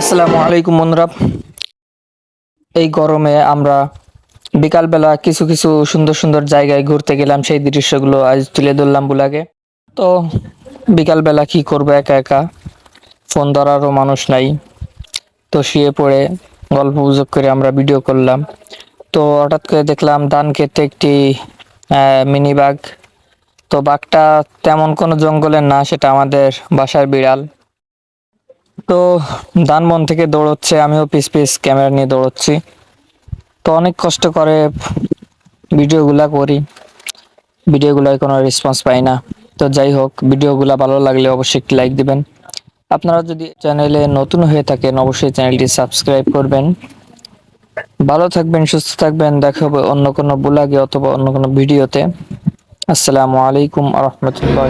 আসসালামু আলাইকুম বন্ধুরা। এই গরমে আমরা বিকালবেলা কিছু কিছু সুন্দর সুন্দর জায়গায় ঘুরতে গেলাম, সেই দৃশ্যগুলো আজ তুলে ধরলাম বুলাগে। তো বিকালবেলা কি করব একা একা? ফোন ধরারও মানুষ নাই। তো শুয়ে পড়ে গল্প গুজব করে আমরা ভিডিও করলাম। তো হঠাৎ করে দেখলাম ধান খেতে একটি মিনি বাঘ। তো বাঘটা তেমন কোনো জঙ্গলের না, সেটা আমাদের বাসার বিড়াল। তো ধানবন থেকে দৌড়চ্ছে, আমিও পিস পিস ক্যামেরা নিয়ে দৌড়চ্ছি। তো অনেক কষ্ট করে ভিডিওগুলা করি, ভিডিওগুলোয় কোনো রেসপন্স পাই না। তো যাই হোক, ভিডিওগুলো ভালো লাগলে অবশ্যই একটি লাইক দিবেন। আপনারা যদি চ্যানেলে নতুন হয়ে থাকেন, অবশ্যই চ্যানেলটি সাবস্ক্রাইব করবেন। ভালো থাকবেন, সুস্থ থাকবেন, দেখা হবে অন্য কোনো বুলাগে অথবা অন্য কোনো ভিডিওতে আসসালামু আলাইকুম আ রহমতুল্লাহ